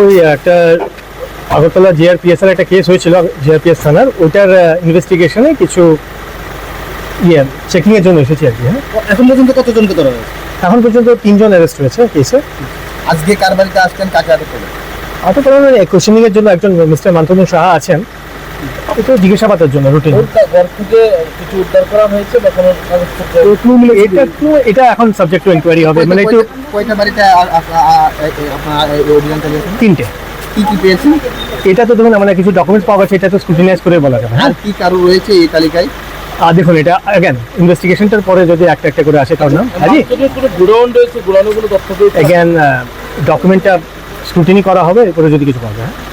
ওই একটা আগরতলা জিআরপিএস এর একটা কেস হয়েছিল জিআরপিএস থানার। ওইটার ইনভেস্টিগেশনে কিছু ইয়ে চেকিং এর জন্য এসেছি আর কি হ্যাঁ। এখন পর্যন্ত কতজনকে ধরা হয়েছে? এখন পর্যন্ত তিনজন অ্যারেস্ট হয়েছে কেসে আজকে কার বাড়িতে আসছেন কাকে আটক করলেন? আটক করানো কোশ্চেনিং এর জন্য একজন মিস্টার মান্তনু সাহা আছেন। এটা জিজ্ঞাসাবাদের জন্য রুটিন কিছু উদ্ধার করা হয়েছে বা কোনো কাগজপত্র? এটা একটু এটা এখন সাবজেক্ট টু ইনকোয়ারি হবে মানে একটু কয়টা- বাড়িতে আপনার অভিযান চালিয়েছেন তিনটে। কি কি পেয়েছেন? এটা তো ধরুন আমরা কিছু ডকুমেন্টস পাওয়া গেছে এটা তো স্ক্রুটিনাইজ করে বলা যাবে হ্যাঁ? কি কারও রয়েছে এই তালিকায়? আর দেখুন এটা অ্যাগেন ইনভেস্টিগেশনটার পরে যদি একটা একটা করে আসে কারণ নাম হাজি কোনো গুড়াউন রয়েছে গুড়ানো কোনো তথ্য ডকুমেন্টটা স্ক্রুটিনি করা হবে এরপরে যদি কিছু পাওয়া যায় হ্যাঁ?